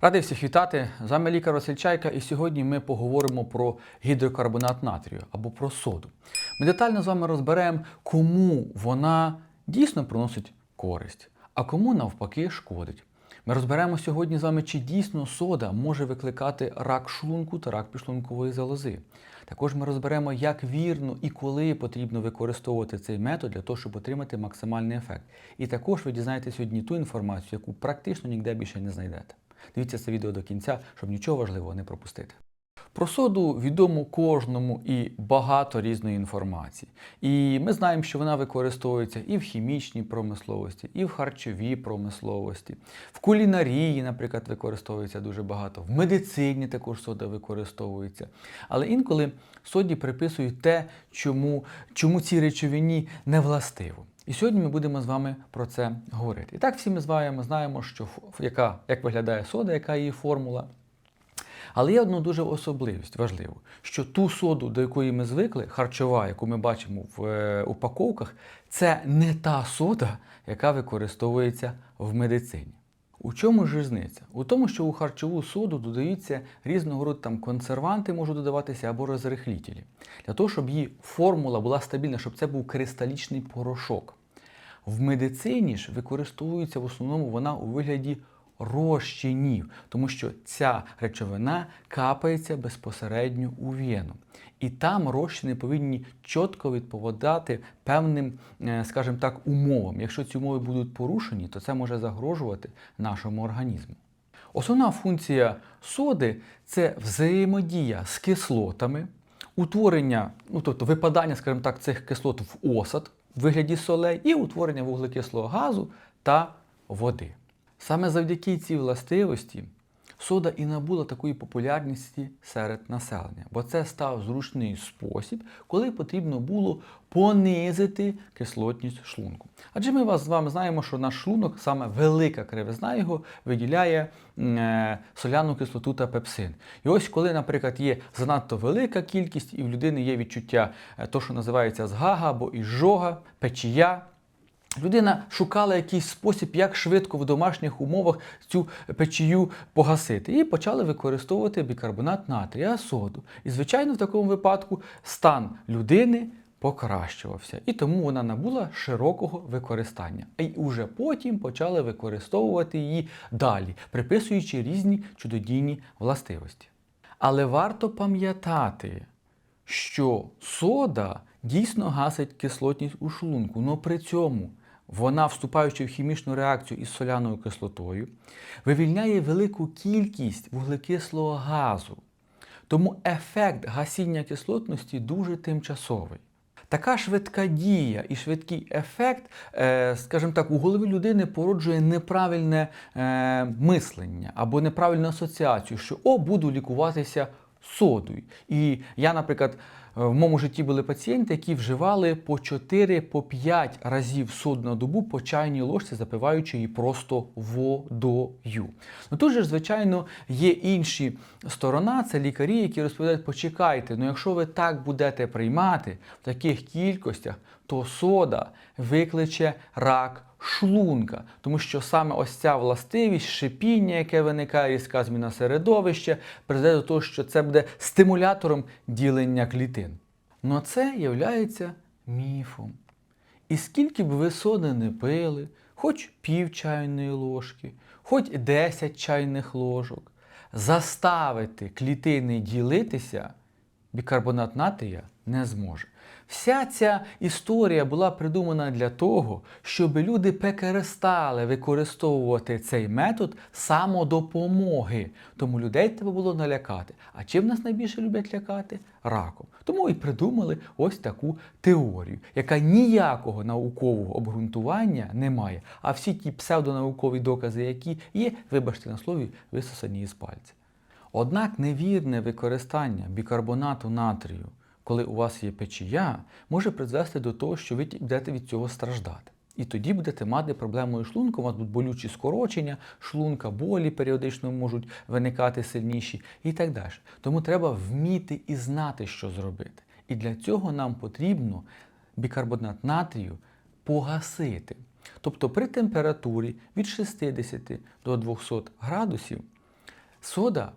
Радий всіх вітати. З вами лікар Василь Чайка, і сьогодні ми поговоримо про гідрокарбонат натрію або про соду. Ми детально з вами розберемо, кому вона дійсно приносить користь, а кому навпаки шкодить. Ми розберемо сьогодні з вами, чи дійсно сода може викликати рак шлунку та рак підшлункової залози. Також ми розберемо, як вірно і коли потрібно використовувати цей метод для того, щоб отримати максимальний ефект. І також ви дізнаєтесь сьогодні ту інформацію, яку практично ніде більше не знайдете. Дивіться це відео до кінця, щоб нічого важливого не пропустити. Про соду відомо кожному і багато різної інформації. І ми знаємо, що вона використовується і в хімічній промисловості, і в харчовій промисловості, в кулінарії, наприклад, використовується дуже багато, в медицині також сода використовується. Але інколи соді приписують те, чому, чому цій речовині не властиво. І сьогодні ми будемо з вами про це говорити. І так всі ми з вами знаємо, що яка, як виглядає сода, яка її формула. Але є одна дуже особливість важливу, що ту соду, до якої ми звикли, харчова, яку ми бачимо в е, упаковках, це не та сода, яка використовується в медицині. У чому ж різниця? У тому, що у харчову соду додаються різного роду там консерванти можуть додаватися або розрихлітелі. Для того, щоб її формула була стабільна, щоб це був кристалічний порошок. В медицині ж використовується в основному вона у вигляді розчинів, тому що ця речовина капається безпосередньо у вену. І там розчини повинні чітко відповідати певним, е, скажімо так, умовам. Якщо ці умови будуть порушені, то це може загрожувати нашому організму. Основна функція соди це взаємодія з кислотами, утворення, ну тобто випадання, скажімо так, цих кислот в осад вигляді солей і утворення вуглекислого газу та води. Саме завдяки цій властивості сода і набула такої популярності серед населення, бо це став зручний спосіб, коли потрібно було понизити кислотність шлунку. Адже ми вас з вами знаємо, що наш шлунок, саме велика кривизна його, виділяє е, соляну кислоту та пепсин. І ось коли, наприклад, є занадто велика кількість, і в людини є відчуття е, то, що називається згага або іжога, печія. Людина шукала якийсь спосіб, як швидко в домашніх умовах цю печію погасити. І почали використовувати бікарбонат натрія, соду. І, звичайно, в такому випадку стан людини покращувався. І тому вона набула широкого використання. І уже потім почали використовувати її далі, приписуючи різні чудодійні властивості. Але варто пам'ятати, що сода дійсно гасить кислотність у шлунку, але при цьому вона, вступаючи в хімічну реакцію із соляною кислотою, вивільняє велику кількість вуглекислого газу. Тому ефект гасіння кислотності дуже тимчасовий. Така швидка дія і швидкий ефект, е, скажімо так, у голові людини породжує неправильне е, мислення або неправильну асоціацію, що о, буду лікуватися содою. І я, наприклад, е, в моєму житті були пацієнти, які вживали по 4-5 разів соду на добу по чайній ложці, запиваючи її просто водою. Ну тут же, звичайно, є інші сторона, це лікарі, які розповідають, почекайте, ну якщо ви так будете приймати в таких кількостях, то сода викличе рак шлунка, тому що саме ось ця властивість, шипіння, яке виникає, різка зміна середовища, призведе до того, що це буде стимулятором ділення клітин. Но це є міфом. І скільки б ви соди не пили, хоч пів чайної ложки, хоч 10 чайних ложок, заставити клітини ділитися бікарбонат натрія не зможе. Вся ця історія була придумана для того, щоб люди перестали використовувати цей метод самодопомоги. Тому людей треба було налякати. А чим нас найбільше люблять лякати? Раком. Тому і придумали ось таку теорію, яка ніякого наукового обґрунтування не має. А всі ті псевдонаукові докази, які є, вибачте на слові, висосані із пальця. Однак невірне використання бікарбонату натрію, коли у вас є печія, може призвести до того, що ви будете від цього страждати. І тоді будете мати проблемою шлунку, у вас будуть болючі скорочення, шлунка, болі періодично можуть виникати сильніші і так далі. Тому треба вміти і знати, що зробити. І для цього нам потрібно бікарбонат натрію погасити. Тобто при температурі від 60 до 200 градусів сода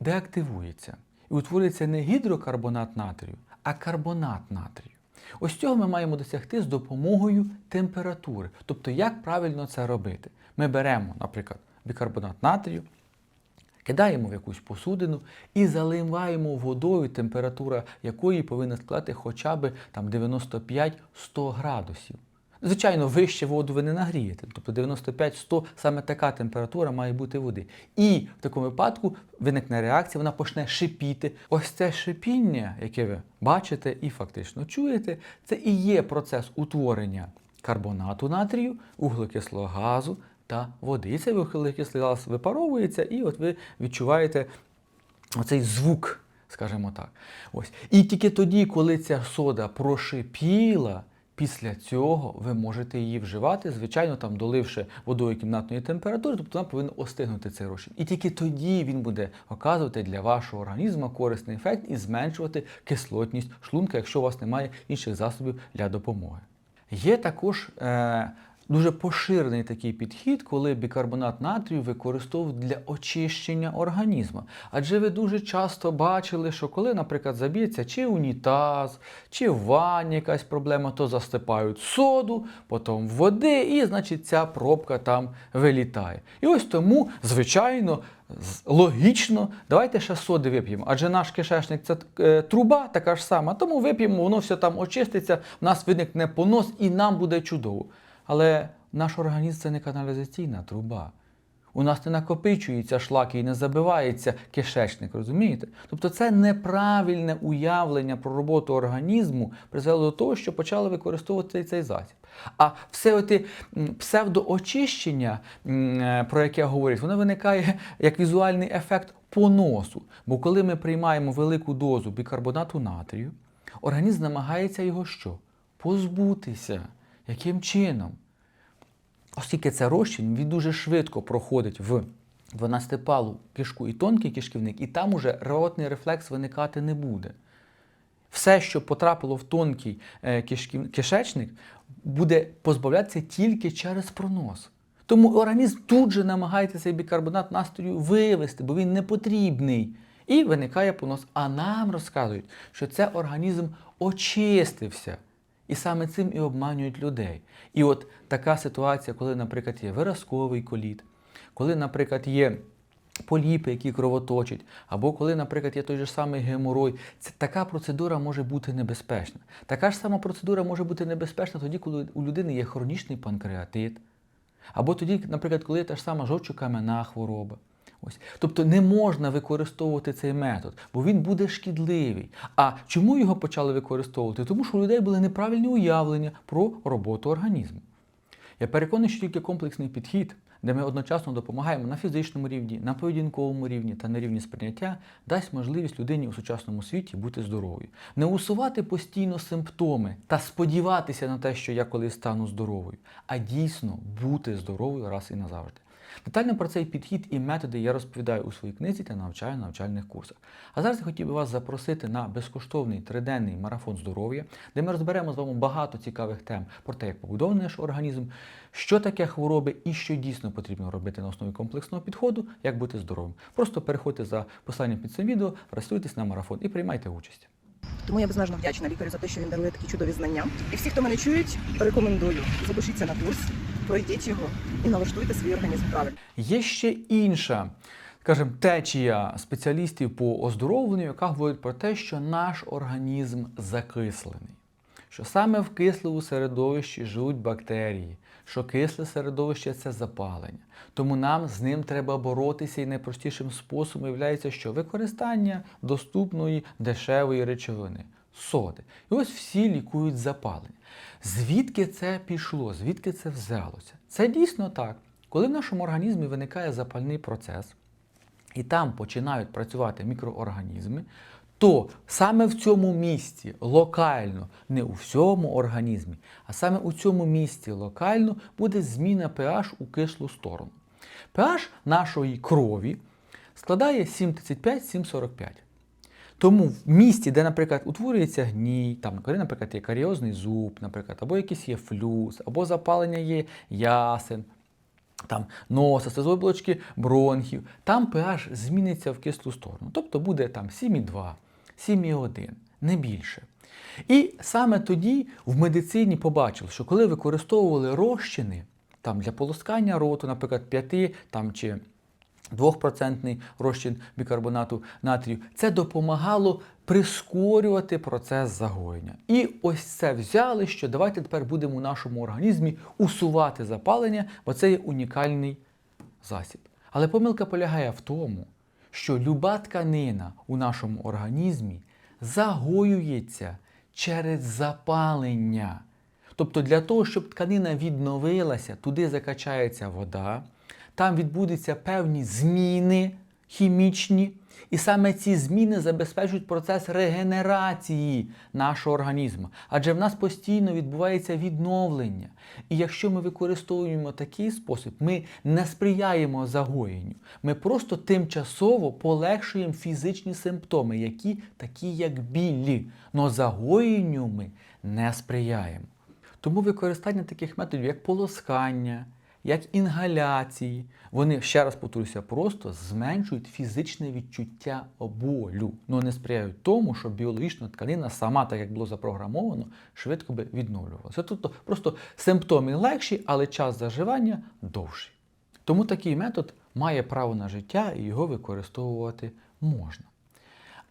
деактивується і утворюється не гідрокарбонат натрію, а карбонат натрію. Ось цього ми маємо досягти з допомогою температури. Тобто, як правильно це робити? Ми беремо, наприклад, бікарбонат натрію, кидаємо в якусь посудину і заливаємо водою, температура якої повинна складати хоча б там 95-100 градусів. Звичайно, вище воду ви не нагрієте, тобто 95-100 саме така температура має бути води. І в такому випадку виникне реакція, вона почне шипіти. Ось це шипіння, яке ви бачите і фактично чуєте, це і є процес утворення карбонату натрію, вуглекислого газу та води. І цей вуглекислий газ випаровується, і от ви відчуваєте оцей звук, скажімо так. Ось. І тільки тоді, коли ця сода прошипіла, після цього ви можете її вживати, звичайно, там доливши водою кімнатної температури, тобто вона повинна остигнути цей розчин. І тільки тоді він буде оказувати для вашого організму корисний ефект і зменшувати кислотність шлунка, якщо у вас немає інших засобів для допомоги. Є також е, дуже поширений такий підхід, коли бікарбонат натрію використовують для очищення організму. Адже ви дуже часто бачили, що коли, наприклад, заб'ється чи унітаз, чи в ванні якась проблема, то застипають соду, потім води, і, значить, ця пробка там вилітає. І ось тому, звичайно, логічно, давайте ще соди вип'ємо. Адже наш кишечник це е, труба така ж сама, тому вип'ємо, воно все там очиститься, в нас виникне понос і нам буде чудово. Але наш організм це не каналізаційна труба. У нас не накопичуються шлаки і не забивається кишечник, розумієте? Тобто це неправильне уявлення про роботу організму призвело до того, що почали використовувати цей засіб. А все оте псевдоочищення, е, про яке говорять, воно виникає як візуальний ефект поносу. Бо коли ми приймаємо велику дозу бікарбонату натрію, організм намагається його що? Позбутися. Яким чином? Оскільки це розчин, він дуже швидко проходить в 12-палу кишку і тонкий кишківник, і там уже ротний рефлекс виникати не буде. Все, що потрапило в тонкий е, кишечник, буде позбавлятися тільки через пронос. Тому організм тут же намагається цей бікарбонат настрою вивести, бо він не потрібний. І виникає понос. А нам розказують, що це організм очистився. І саме цим і обманюють людей. І от така ситуація, коли, наприклад, є виразковий коліт, коли, наприклад, є поліпи, які кровоточать, або коли, наприклад, є той же самий геморой, це така процедура може бути небезпечна. Така ж сама процедура може бути небезпечна тоді, коли у людини є хронічний панкреатит, або тоді, наприклад, коли є та ж сама жовчокам'яна хвороба. Ось. Тобто не можна використовувати цей метод, бо він буде шкідливий. А чому його почали використовувати? Тому що у людей були неправильні уявлення про роботу організму. Я переконаний, що тільки комплексний підхід, де ми одночасно допомагаємо на фізичному рівні, на поведінковому рівні та на рівні сприйняття, дасть можливість людині у сучасному світі бути здоровою. Не усувати постійно симптоми та сподіватися на те, що я колись стану здоровою, а дійсно бути здоровою раз і назавжди. Детально про цей підхід і методи я розповідаю у своїй книзі та навчаю на навчальних курсах. А зараз я хотів би вас запросити на безкоштовний триденний марафон здоров'я, де ми розберемо з вами багато цікавих тем про те, як побудований наш організм, що таке хвороби і що дійсно потрібно робити на основі комплексного підходу, як бути здоровим. Просто переходьте за посиланням під цим відео, реєструйтесь на марафон і приймайте участь. Тому я безмежно вдячна лікарю за те, що він дарує такі чудові знання. І всі, хто мене чують, рекомендую запишіться на курс, пройдіть його і налаштуйте свій організм правильно. Є ще інша, скажімо, течія спеціалістів по оздоровленню, яка говорить про те, що наш організм закислений. Що саме в кислому середовищі живуть бактерії, що кисле середовище це запалення. Тому нам з ним треба боротися і найпростішим способом є, що використання доступної дешевої речовини соди. І ось всі лікують запалення. Звідки це пішло? Звідки це взялося? Це дійсно так. Коли в нашому організмі виникає запальний процес, і там починають працювати мікроорганізми, то саме в цьому місці локально, не у всьому організмі, а саме у цьому місці локально буде зміна pH у кислу сторону. pH нашої крові складає 7,35-7,45. Тому в місті, де, наприклад, утворюється гній, там, коли, наприклад, є каріозний зуб, наприклад, або якийсь є флюс, або запалення є ясен, там носа, слизової оболочки бронхів, там pH зміниться в кислу сторону. Тобто буде там 7,2, 7,1, не більше. І саме тоді в медицині побачили, що коли використовували розчини там, для полоскання роту, наприклад, 5 там, чи 2% розчин бікарбонату натрію, це допомагало прискорювати процес загоєння. І ось це взяли, що давайте тепер будемо у нашому організмі усувати запалення, бо це є унікальний засіб. Але помилка полягає в тому, що люба тканина у нашому організмі загоюється через запалення. Тобто для того, щоб тканина відновилася, туди закачається вода, там відбудуться певні зміни хімічні, і саме ці зміни забезпечують процес регенерації нашого організму. Адже в нас постійно відбувається відновлення. І якщо ми використовуємо такий спосіб, ми не сприяємо загоєнню. Ми просто тимчасово полегшуємо фізичні симптоми, які такі як білі. Но загоєнню ми не сприяємо. Тому використання таких методів, як полоскання, як інгаляції, вони, ще раз повторюся, просто зменшують фізичне відчуття болю, але не сприяють тому, щоб біологічна тканина сама, так як було запрограмовано, швидко би відновлювалася. Тобто просто симптоми легші, але час заживання довший. Тому такий метод має право на життя і його використовувати можна.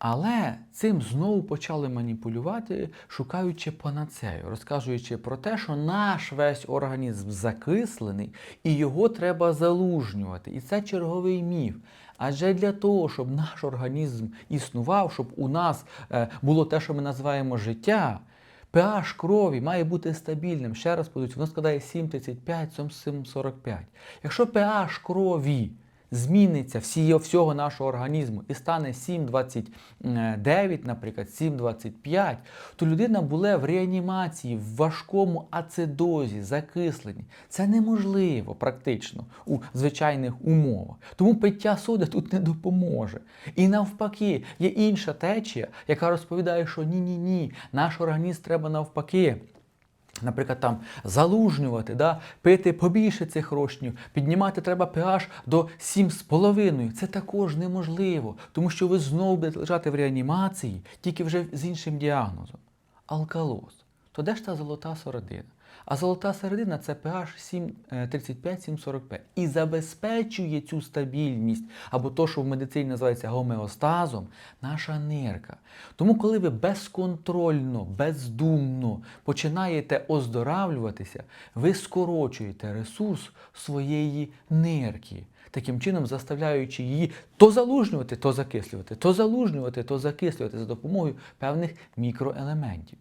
Але цим знову почали маніпулювати, шукаючи панацею, розказуючи про те, що наш весь організм закислений і його треба залужнювати. І це черговий міф. Адже для того, щоб наш організм існував, щоб у нас е, було те, що ми називаємо життя, pH крові має бути стабільним. Ще раз подивіться, воно складає 7,35, 7,45. Якщо pH крові зміниться всі, всього нашого організму і стане 7,29, наприклад, 7,25, то людина була в реанімації, в важкому ацидозі, закисленні. Це неможливо практично у звичайних умовах. Тому пиття соди тут не допоможе. І навпаки, є інша течія, яка розповідає, що ні-ні ні, наш організм треба навпаки. Наприклад, там залужнювати, да, пити побільше цих розчинів, піднімати треба pH до 7,5. Це також неможливо, тому що ви знову будете лежати в реанімації, тільки вже з іншим діагнозом. Алкалоз. То де ж та золота середина? А золота середина це pH 35-7,45 і забезпечує цю стабільність, або то, що в медицині називається гомеостазом, наша нирка. Тому, коли ви безконтрольно, бездумно починаєте оздоравлюватися, ви скорочуєте ресурс своєї нирки. Таким чином заставляючи її то залужнювати, то закислювати, то залужнювати, то закислювати за допомогою певних мікроелементів.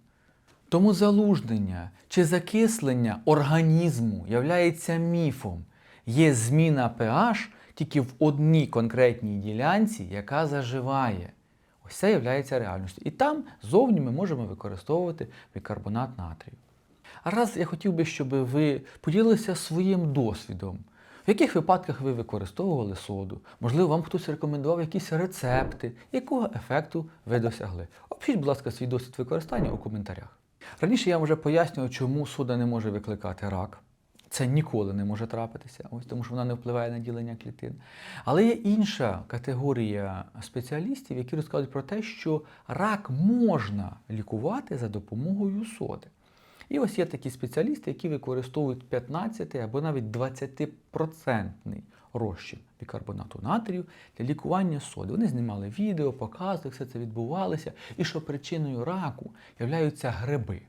Тому залужнення чи закислення організму являється міфом. Є зміна pH тільки в одній конкретній ділянці, яка заживає. Ось це є реальністю. І там зовні ми можемо використовувати бікарбонат натрію. А раз я хотів би, щоб ви поділилися своїм досвідом. В яких випадках ви використовували соду? Можливо, вам хтось рекомендував якісь рецепти, якого ефекту ви досягли? Опишіть, будь ласка, свій досвід використання у коментарях. Раніше я вже пояснював, чому сода не може викликати рак. Це ніколи не може трапитися, ось тому що вона не впливає на ділення клітин. Але є інша категорія спеціалістів, які розказують про те, що рак можна лікувати за допомогою соди. І ось є такі спеціалісти, які використовують 15 або навіть 20% розчин бікарбонату натрію для лікування соди. Вони знімали відео, показували, все це відбувалося, і що причиною раку являються гриби.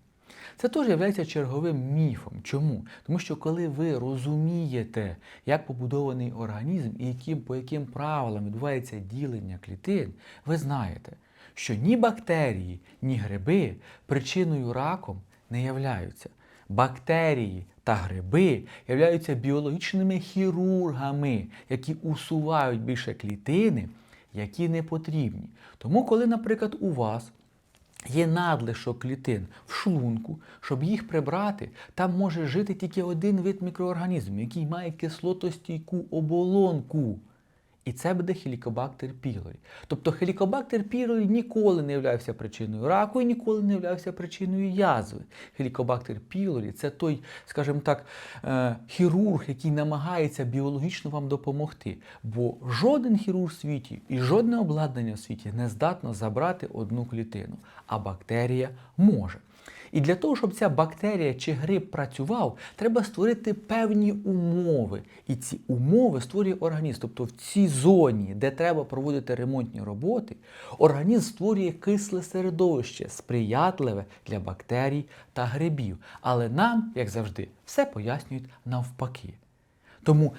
Це теж є черговим міфом. Чому? Тому що коли ви розумієте, як побудований організм і яким, по яким правилам відбувається ділення клітин, ви знаєте, що ні бактерії, ні гриби причиною раком не являються. Бактерії та гриби являються біологічними хірургами, які усувають більше клітини, які не потрібні. Тому, коли, наприклад, у вас є надлишок клітин в шлунку, щоб їх прибрати, там може жити тільки один вид мікроорганізмів, який має кислотостійку оболонку. І це буде хелікобактер пілорі. Тобто хелікобактер пілорі ніколи не являвся причиною раку і ніколи не являвся причиною язви. Хелікобактер пілорі це той, скажімо так, е, хірург, який намагається біологічно вам допомогти. Бо жоден хірург в світі і жодне обладнання в світі не здатно забрати одну клітину, а бактерія може. І для того, щоб ця бактерія чи гриб працював, треба створити певні умови. І ці умови створює організм. Тобто в цій зоні, де треба проводити ремонтні роботи, організм створює кисле середовище, сприятливе для бактерій та грибів. Але нам, як завжди, все пояснюють навпаки. Тому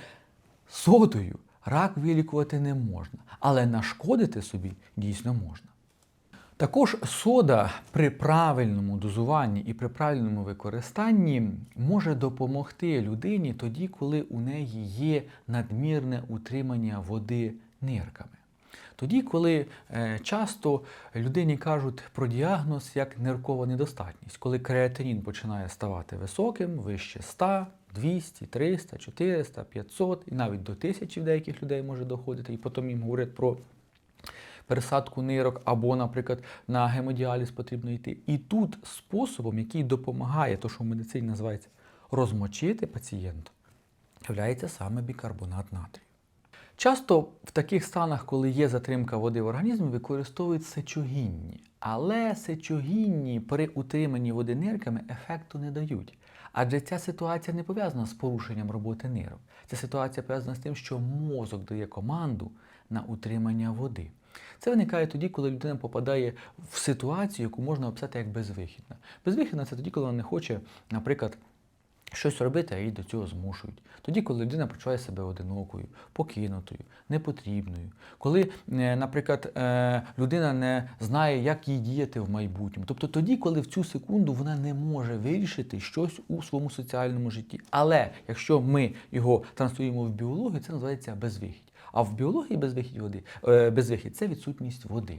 содою рак вилікувати не можна, але нашкодити собі дійсно можна. Також сода при правильному дозуванні і при правильному використанні може допомогти людині тоді, коли у неї є надмірне утримання води нирками. Тоді, коли е, часто людині кажуть про діагноз як ниркова недостатність, коли креатинін починає ставати високим, вище 100, 200, 300, 400, 500 і навіть до 1000 в деяких людей може доходити, і потім їм говорять про пересадку нирок або, наприклад, на гемодіаліз потрібно йти. І тут способом, який допомагає, то що в медицині називається розмочити пацієнта, являється саме бікарбонат натрію. Часто в таких станах, коли є затримка води в організмі, використовують сечогінні. Але сечогінні при утриманні води нирками ефекту не дають. Адже ця ситуація не пов'язана з порушенням роботи нирок. Ця ситуація пов'язана з тим, що мозок дає команду на утримання води. Це виникає тоді, коли людина попадає в ситуацію, яку можна описати як безвихідна. Безвихідна це тоді, коли вона не хоче, наприклад, щось робити, а її до цього змушують. Тоді, коли людина почуває себе одинокою, покинутою, непотрібною, коли, е, наприклад, е, людина не знає, як їй діяти в майбутньому. Тобто тоді, коли в цю секунду вона не може вирішити щось у своєму соціальному житті. Але якщо ми його транслюємо в біологію, це називається безвихідь. А в біології безвихідь води, е, безвихідь це відсутність води.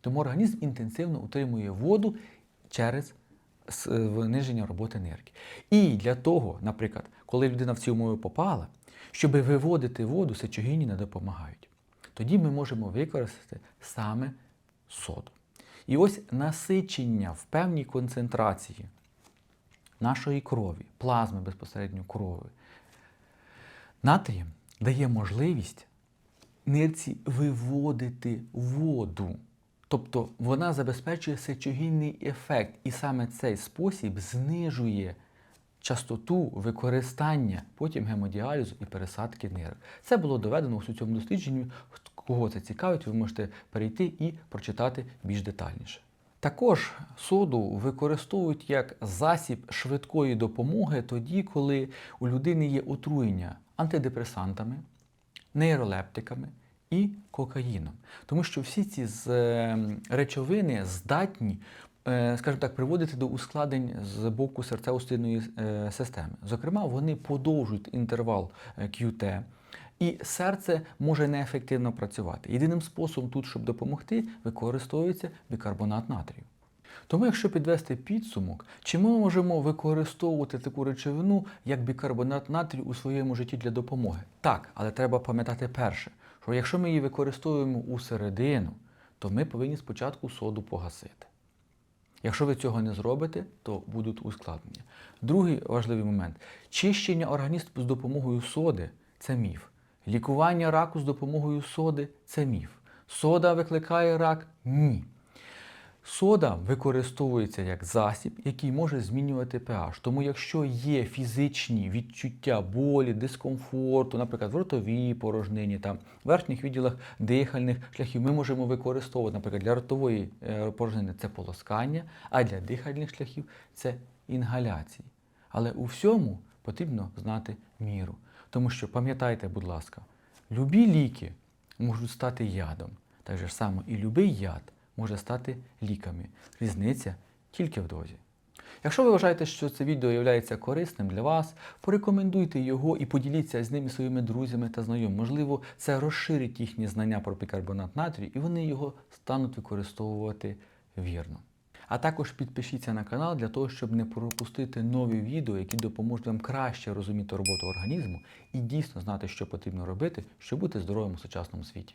Тому організм інтенсивно утримує воду через е, зниження роботи енергії. І для того, наприклад, коли людина в ці умови попала, щоб виводити воду, сечогінні не допомагають. Тоді ми можемо використати саме соду. І ось насичення в певній концентрації нашої крові, плазми безпосередньо крові, натрієм дає можливість нирці виводити воду. Тобто вона забезпечує сечогінний ефект, і саме цей спосіб знижує частоту використання потім гемодіалізу і пересадки нирок. Це було доведено у цьому дослідженні. Кого це цікавить, ви можете перейти і прочитати більш детальніше. Також соду використовують як засіб швидкої допомоги тоді, коли у людини є отруєння антидепресантами, нейролептиками і кокаїном. Тому що всі ці е, речовини здатні, е, скажімо так, приводити до ускладнень з боку серцево-судинної е, системи. Зокрема, вони подовжують інтервал QT, і серце може неефективно працювати. Єдиним способом тут, щоб допомогти, використовується бікарбонат натрію. Тому, якщо підвести підсумок, чи ми можемо використовувати таку речовину, як бікарбонат натрію у своєму житті для допомоги? Так, але треба пам'ятати перше, що якщо ми її використовуємо у середину, то ми повинні спочатку соду погасити. Якщо ви цього не зробите, то будуть ускладнення. Другий важливий момент чищення організму з допомогою соди це міф. Лікування раку з допомогою соди це міф. Сода викликає рак? Ні. Сода використовується як засіб, який може змінювати pH. Тому якщо є фізичні відчуття болі, дискомфорту, наприклад, в ротовій порожнині, там, в верхніх відділах дихальних шляхів, ми можемо використовувати, наприклад, для ротової е, порожнини це полоскання, а для дихальних шляхів це інгаляції. Але у всьому потрібно знати міру. Тому що пам'ятайте, будь ласка, любі ліки можуть стати ядом. Так же само і любий яд може стати ліками. Різниця тільки в дозі. Якщо ви вважаєте, що це відео є корисним для вас, порекомендуйте його і поділіться з ними своїми друзями та знайомими. Можливо, це розширить їхні знання про бікарбонат натрію, і вони його стануть використовувати вірно. А також підпишіться на канал для того, щоб не пропустити нові відео, які допоможуть вам краще розуміти роботу організму і дійсно знати, що потрібно робити, щоб бути здоровим у сучасному світі.